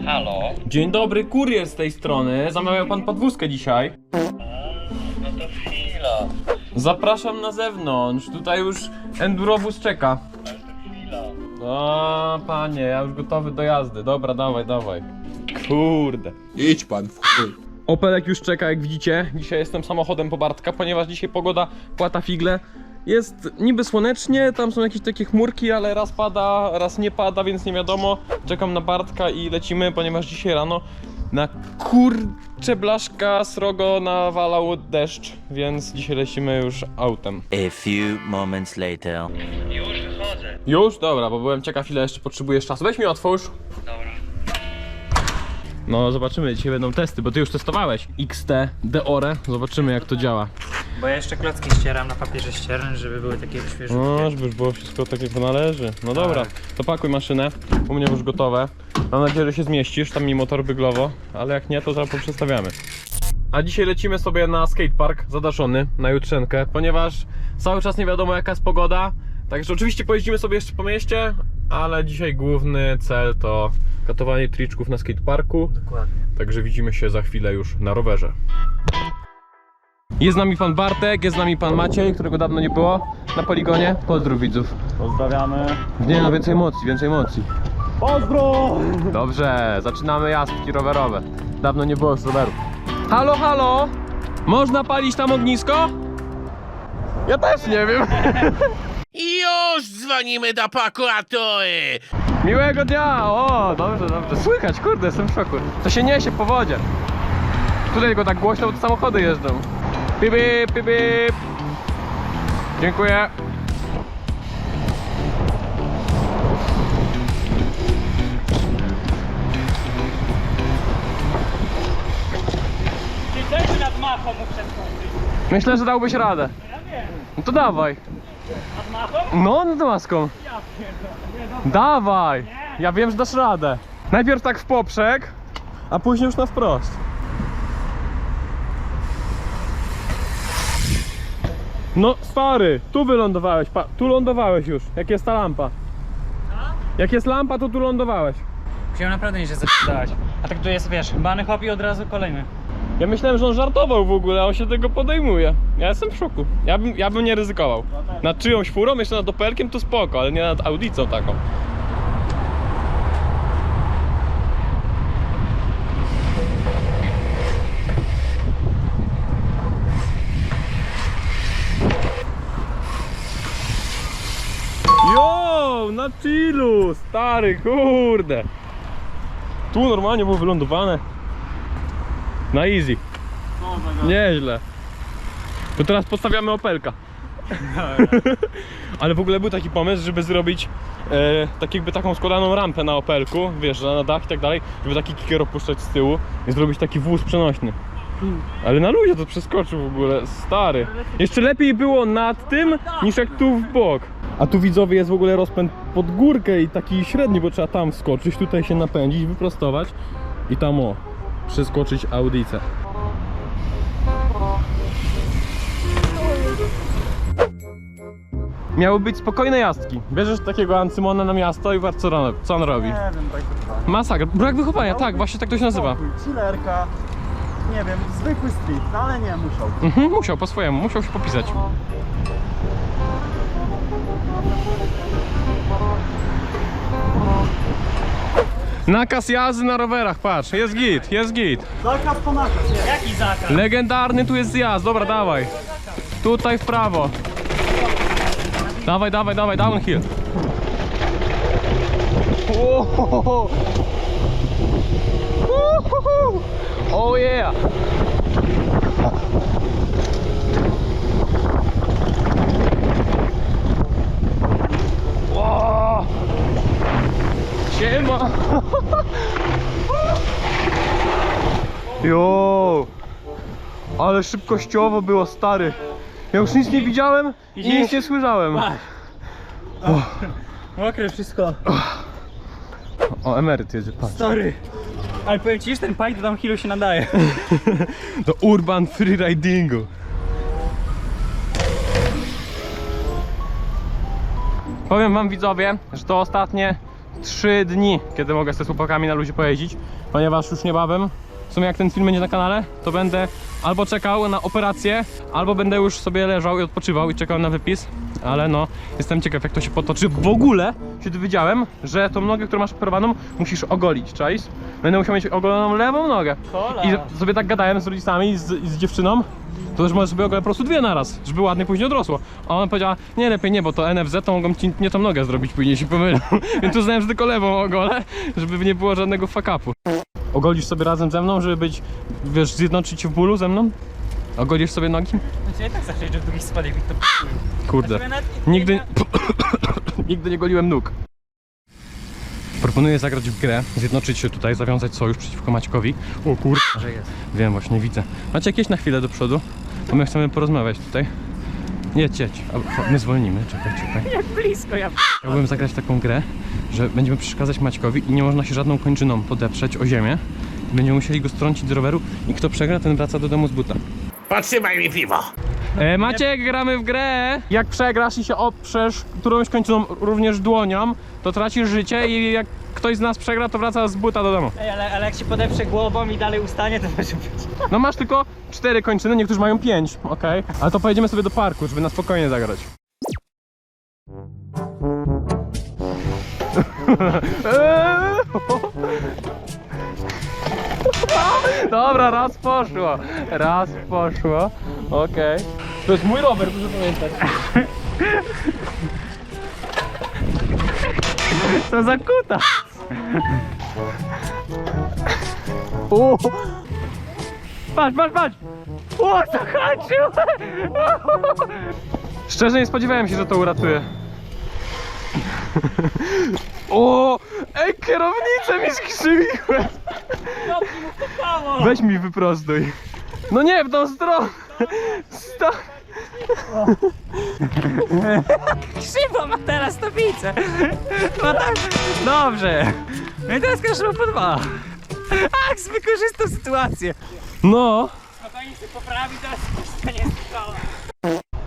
Halo? Dzień dobry, kurier z tej strony. Zamawiał pan podwózkę dzisiaj. No to chwila. Zapraszam na zewnątrz. Tutaj już endurowóz czeka. Ale to chwila. O, panie, ja już gotowy do jazdy. Dobra, dawaj, dawaj. Kurde. Idź pan w chuj. Opelek już czeka, jak widzicie. Dzisiaj jestem samochodem po Bartka, ponieważ dzisiaj pogoda płata figle. Jest niby słonecznie, tam są jakieś takie chmurki, ale raz pada, raz nie pada, więc nie wiadomo. Czekam na Bartka i lecimy, ponieważ dzisiaj rano na kurcze blaszka srogo nawalał deszcz, więc dzisiaj lecimy już autem. A few moments later. Już wychodzę. Już? Dobra, bo byłem ciekaw ile jeszcze potrzebujesz czasu. Weź mi otwórz. Dobra. No zobaczymy, dzisiaj będą testy, bo ty już testowałeś XT Deore. Zobaczymy jak to działa. Bo ja jeszcze klocki ścieram na papierze ściernym, żeby były takie świeżutkie. No, żeby już było wszystko tak jak należy. No dobra, to pakuj maszynę. U mnie już gotowe. Mam nadzieję, że się zmieścisz, tam mi motor byglowo, ale jak nie, to zaraz poprzestawiamy. A dzisiaj lecimy sobie na skatepark zadaszony, na jutrzenkę, ponieważ cały czas nie wiadomo jaka jest pogoda. Także oczywiście pojeździmy sobie jeszcze po mieście, ale dzisiaj główny cel to katowanie triczków na skateparku. Dokładnie. Także widzimy się za chwilę już na rowerze. Jest z nami pan Bartek, jest z nami pan Maciej, którego dawno nie było na poligonie. Pozdrów widzów. Pozdrawiamy. Nie no, więcej emocji, więcej emocji. Pozdro! Dobrze, zaczynamy jazdki rowerowe. Dawno nie było już rowerów. Halo, halo! Można palić tam ognisko? Ja też nie wiem. Już dzwonimy do prokuratury! Miłego dnia! O, dobrze, dobrze. Słychać, kurde, jestem w szoku. To się niesie po wodzie. Tutaj go tak głośno, bo to samochody jeżdżą. Pip, pip, pip. Dziękuję. Czy też nad machą mu przeskoczyć? Myślę, że dałbyś radę. Ja wiem. No to dawaj. Nad machą? No, nad maską. Ja pierdolę. Nie, dobra. Dawaj! Ja wiem, że dasz radę. Najpierw tak w poprzek, a później już na wprost. No stary, tu wylądowałeś, pa, tu lądowałeś już, jak jest ta lampa. Jak jest lampa, to tu lądowałeś. Musiałem naprawdę nie się zapytać. A tak tu jest, wiesz, bany hop i od razu kolejny. Ja myślałem, że on żartował w ogóle, a on się tego podejmuje. Ja jestem w szoku. Ja bym, ja bym nie ryzykował. Nad czyjąś furą, jeszcze nad Opelkiem to spoko, ale nie nad Audicą taką. Jo, na chillu, stary, kurde. Tu normalnie było wylądowane. Na easy. Nieźle. To teraz podstawiamy Opelka. Ale w ogóle był taki pomysł, żeby zrobić e, tak jakby taką składaną rampę na Opelku, wiesz, na dach i tak dalej, żeby taki kicker opuszczać z tyłu i zrobić taki wóz przenośny. Ale na ludzie to przeskoczył w ogóle, stary. Jeszcze lepiej było nad tym, niż jak tu w bok. A tu widzowie jest w ogóle rozpęd pod górkę i taki średni, bo trzeba tam wskoczyć, tutaj się napędzić, wyprostować i tam o, przeskoczyć audicę. Miały być spokojne jazdki. Bierzesz takiego Ancymona na miasto i patrz co, on- co on robi. Nie wiem, brak wychowania. Masakra. Brak wychowania, tak, właśnie tak to się nazywa. Chillerka, nie wiem, zwykły street, no ale nie, musiał. Mhm, musiał po swojemu, musiał się popisać. Nakaz jazdy na rowerach, patrz, jest git, jest git. Zakaz to nakaz, nie. Jaki zakaz? Legendarny tu jest zjazd, dobra, dawaj. Tutaj w prawo. Dawaj, dawaj, dawaj, downhill. Ohohoho. Oh yeah. Ło. Siema. Jo. Ale szybkościowo było, stary. Ja już nic nie widziałem i nic nie słyszałem. Mokre wszystko. O, emeryt jedzie, patrz. Sorry. Ale powiem ci, że ten pajk do downhillu się nadaje. Do urban freeridingu. Powiem wam widzowie, że to ostatnie 3 dni, kiedy mogę z chłopakami na luzie pojeździć, ponieważ już niebawem, w sumie jak ten film będzie na kanale, to będę albo czekał na operację, albo będę już sobie leżał i odpoczywał i czekał na wypis, ale no, jestem ciekaw jak to się potoczy. W ogóle się dowiedziałem, że tą nogę, którą masz operowaną, musisz ogolić, czaisz? Będę musiał mieć ogoloną lewą nogę. I sobie tak gadałem z rodzicami i z, z dziewczyną, to też możesz sobie ogolić po prostu dwie naraz, żeby ładnie później odrosło. A ona powiedziała, nie lepiej nie, bo to NFZ to mogą ci nie tą nogę zrobić, później się pomylą. Więc uznałem, że tylko lewą ogolę, żeby nie było żadnego fuck-upu. Ogolisz sobie razem ze mną, żeby być, wiesz, zjednoczyć się w bólu ze mną? Ogolisz sobie nogi? Znaczy ja tak zawsze jeżdżę w długich spodek i to Kurde. Sobie nawet nie- Nigdy, nigdy nie goliłem nóg. Proponuję zagrać w grę, zjednoczyć się tutaj, zawiązać sojusz przeciwko Maćkowi. O kur... Że jest. Wiem, właśnie widzę. Macie jakieś na chwilę do przodu? Bo my chcemy porozmawiać tutaj. Jedź, jedź. A, My zwolnimy, czekaj, czekaj. Jak blisko ja... Chciałbym zagrać taką grę, że będziemy przeszkadzać Maćkowi i nie można się żadną kończyną podeprzeć o ziemię. Będziemy musieli go strącić z roweru i kto przegra, ten wraca do domu z buta. Podtrzymaj mi piwo. E, Maciek, gramy w grę. Jak przegrasz i się oprzesz którąś kończyną, również dłonią, to tracisz życie i jak ktoś z nas przegra, to wraca z buta do domu. Ej, ale, ale jak się podeprze głową i dalej ustanie, to może być... No masz tylko cztery kończyny, niektórzy mają pięć, okej? Ale to pojedziemy sobie do parku, żeby na spokojnie zagrać. Dobra, raz poszło, raz poszło, okej. To jest mój rower, proszę pamiętać. To za kuta! O, Patrz, patrz, patrz! O, zahaczył! Szczerze nie spodziewałem się, że to uratuje. O, ej, kierownicę mi skrzywiłem. Weź mi wyprostuj. No nie, w tą stronę. Sta Krzywo ma teraz tablicę! No tak, dobrze! No i teraz każdy po dwa. Aks wykorzystał sytuację. no, Spokojnie się poprawi, teraz nie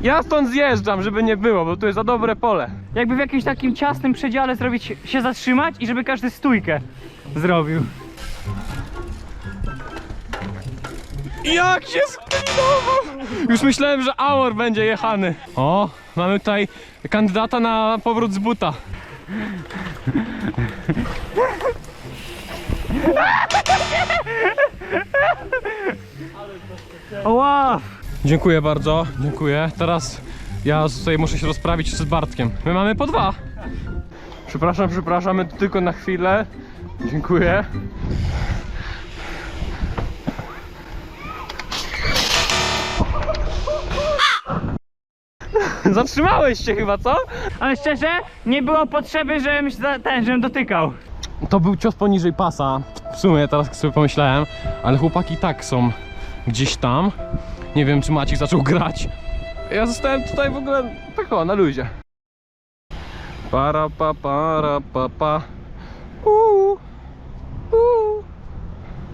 ja stąd zjeżdżam, żeby nie było, bo tu jest za dobre pole. Jakby w jakimś takim ciasnym przedziale zrobić, się zatrzymać i żeby każdy stójkę zrobił. Jak się sklinował! Już myślałem, że Aor będzie jechany. O, mamy tutaj kandydata na powrót z buta. Wow! Dziękuję bardzo, dziękuję. Teraz ja tutaj muszę się rozprawić z Bartkiem. My mamy po dwa. Przepraszam, przepraszamy tylko na chwilę. Dziękuję. Zatrzymałeś się chyba, co? Ale szczerze, nie było potrzeby, żebym się za- ten, żebym dotykał. To był cios poniżej pasa. W sumie teraz sobie pomyślałem, ale chłopaki tak są gdzieś tam. Nie wiem, czy Maciek zaczął grać. Ja zostałem tutaj w ogóle tak o, na luzie. Para pa para pa pa. Uuu. Uuu.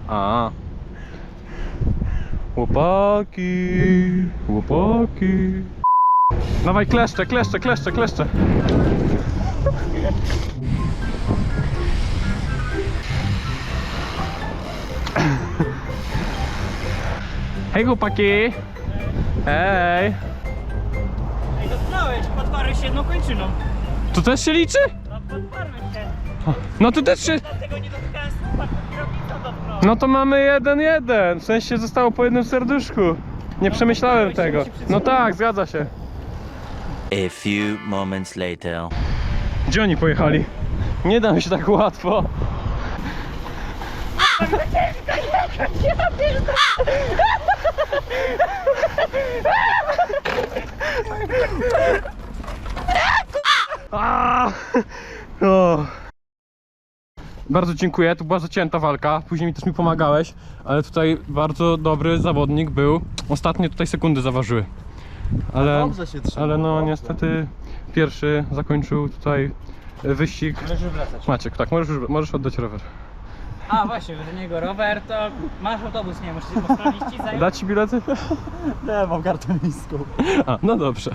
A. Chłopaki, chłopaki. Dawaj kleszcze, kleszcze, kleszcze, kleszcze. Hej chłopaki! Hej! Ej, dotknąłeś, podparłeś się jedną kończyną. To też się liczy? No, podparłeś się. No to też się... Dlatego nie dotykałem stóp, kierownicą dotknąłem. No to mamy jeden jeden. W sensie zostało po jednym serduszku. Nie przemyślałem tego. No tak, zgadza się. A few moments later. Gdzie oni pojechali? Nie dam się tak łatwo. Bardzo dziękuję, to była zacięta walka, później też mi pomagałeś, ale tutaj bardzo dobry zawodnik był. Ostatnie tutaj sekundy zaważyły. Ale, Dobrze się trzyma. ale no niestety pierwszy zakończył tutaj wyścig. Możesz wracać. Maciek, tak, możesz, już- możesz oddać rower. A właśnie, do niego rower, to masz autobus, nie, musisz się postawić ci zająć. Dać ci bilety? Nie, mam kartę miejską. A, no dobrze.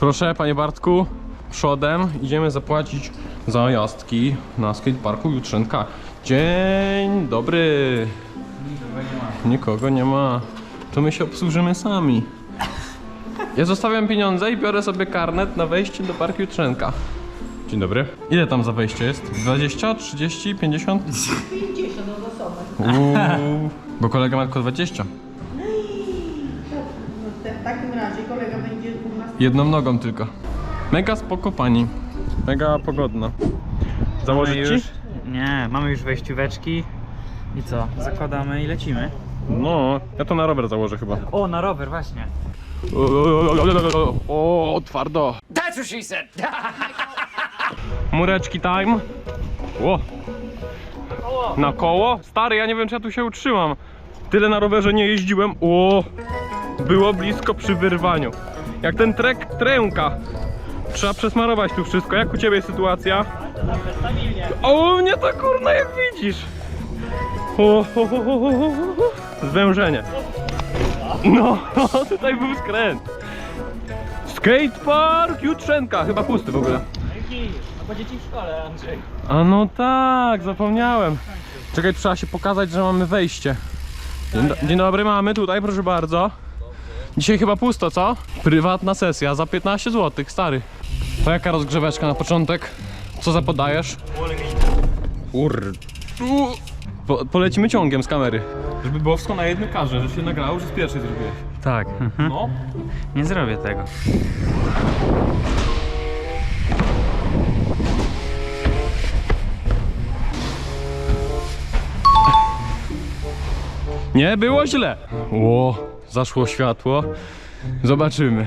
Proszę, panie Bartku, przodem idziemy zapłacić zajazdki na skateparku Jutrzenka. Dzień dobry. Nikogo nie ma. To my się obsłużymy sami. Ja zostawiam pieniądze i biorę sobie karnet na wejście do parku Jutrzenka. Dzień dobry. Ile tam za wejście jest? 20, 30, 50? 50 od osoby. Uuu, bo kolega ma tylko 20. W takim razie kolega będzie u nas Jedną nogą tylko. Mega spoko pani. Mega pogodna. Założyć Mamy ci? już, nie, mamy już wejścióweczki. I co? Zakładamy i lecimy. No, ja to na rower założę chyba. O, na rower, właśnie. O, twardo. That's what she said. Mureczki time. Ło. Na koło? Stary, ja nie wiem czy ja tu się utrzymam. Tyle na rowerze nie jeździłem. O, było blisko przy wyrwaniu. Jak ten trek tręka. Trzeba przesmarować tu wszystko. Jak u ciebie sytuacja? O, mnie to kurna jak widzisz. O, ho, ho, ho, ho. Zwężenie. No, tutaj był skręt. Skatepark Jutrzenka, chyba pusty w ogóle. No bo dzieci w szkole, Andrzej. A no tak, zapomniałem. Czekaj, trzeba się pokazać, że mamy wejście. Dzień, do, dzień dobry, mamy tutaj, proszę bardzo. Dzisiaj chyba pusto, co? Prywatna sesja za 15 zł, stary. To jaka rozgrzeweczka na początek? Co zapodajesz? Ur... Po, polecimy ciągiem z kamery. Żeby było wszystko na jednym karze, że się nagrało, że z pierwszej zrobiłeś. Tak, mhm. No. nie zrobię tego. Nie było źle. Ło, zaszło światło. Zobaczymy.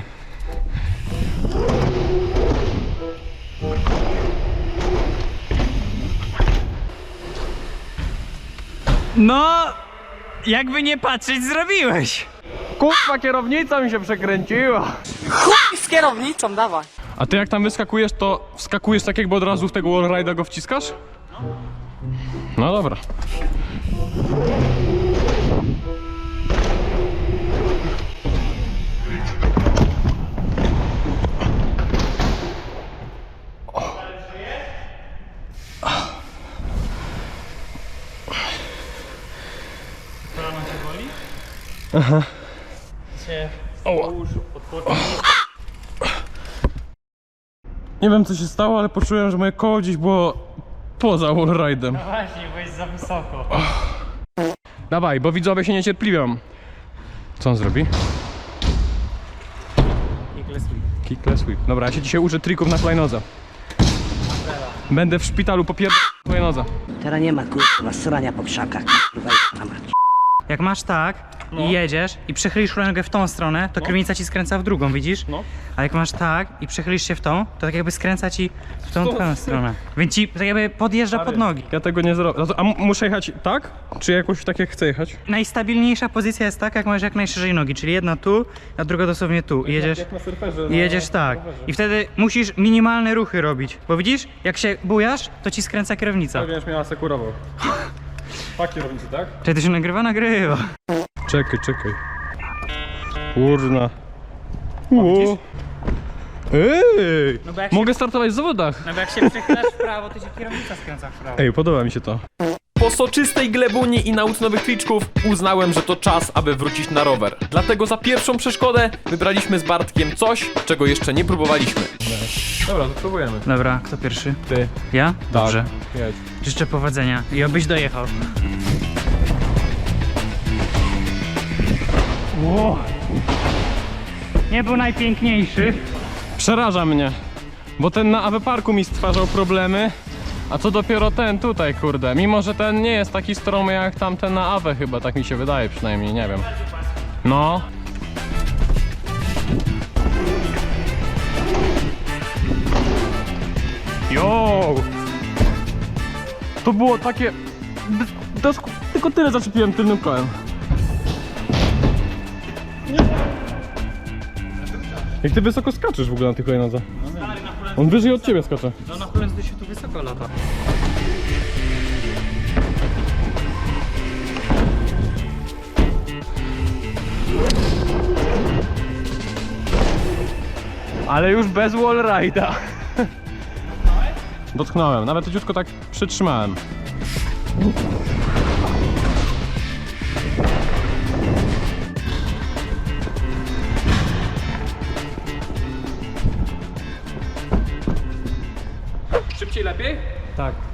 No, jakby nie patrzeć, zrobiłeś. Kurwa, kierownica mi się przekręciła. z kierownicą, dawaj. A ty jak tam wyskakujesz, to wskakujesz tak jakby od razu w tego wallride'a go wciskasz? No dobra. Nie wiem co się stało, ale poczułem, że moje koło gdzieś było poza wallride'em. Właśnie, byłeś za wysoko. Dawaj, bo widzowie się niecierpliwią. Co on zrobi? Kickless whip. Dobra, ja się dzisiaj uczę trików na flynodze. Będę w szpitalu popierd... flynodze. Teraz nie ma kurwa srania po krzakach, kurwa mać. Jak masz tak i jedziesz i przechylisz nogę w tą stronę, to kierownica ci skręca w drugą, widzisz? No. A jak masz tak i przechylisz się w tą, to tak jakby skręca ci w tą twoją stronę. Więc ci tak jakby podjeżdża pod nogi. Ja tego nie zrobię. A muszę jechać tak? Czy jakoś tak jak chcę jechać? Najstabilniejsza pozycja jest taka, jak masz jak najszerzej nogi, czyli jedna tu, a druga dosłownie tu. I jedziesz, na surferze. jedziesz tak. I wtedy musisz minimalne ruchy robić. Bo widzisz, jak się bujasz, to ci skręca kierownica. Będziesz miała sekurował. Tak kierownicy, tak? Czy to się nagrywa? Nagrywa. Czekaj, czekaj. Kurna. Ło. Ej! No bo jak się- Mogę startować w zawodach. No bo jak się przechylasz w prawo, to ci kierownica skręca w prawo. Ej, podoba mi się to. Po soczystej glebuni i nauce nowych triczków uznałem, że to czas, aby wrócić na rower. Dlatego za pierwszą przeszkodę wybraliśmy z Bartkiem coś, czego jeszcze nie próbowaliśmy. Dobra, to spróbujemy. Dobra, kto pierwszy? Ty. Ja? Dobrze. Jedź. Życzę powodzenia i obyś dojechał. Ło. Nie był najpiękniejszy. Przeraża mnie, bo ten na AW Parku mi stwarzał problemy, a co dopiero ten tutaj, kurde. Mimo, że ten nie jest taki stromy jak tamten na AW chyba, tak mi się wydaje przynajmniej, nie wiem. No. Jo! To było takie... Tylko tyle zaczepiłem tylnym kołem. Jak ty wysoko skaczesz w ogóle na tych hulajnodze? On wyżej od ciebie skacze. No na hulajnodze się tu wysoko lata. Ale już bez wallride'a. dotknąłem. Nawet leciutko tak przytrzymałem. Szybciej lepiej? Tak.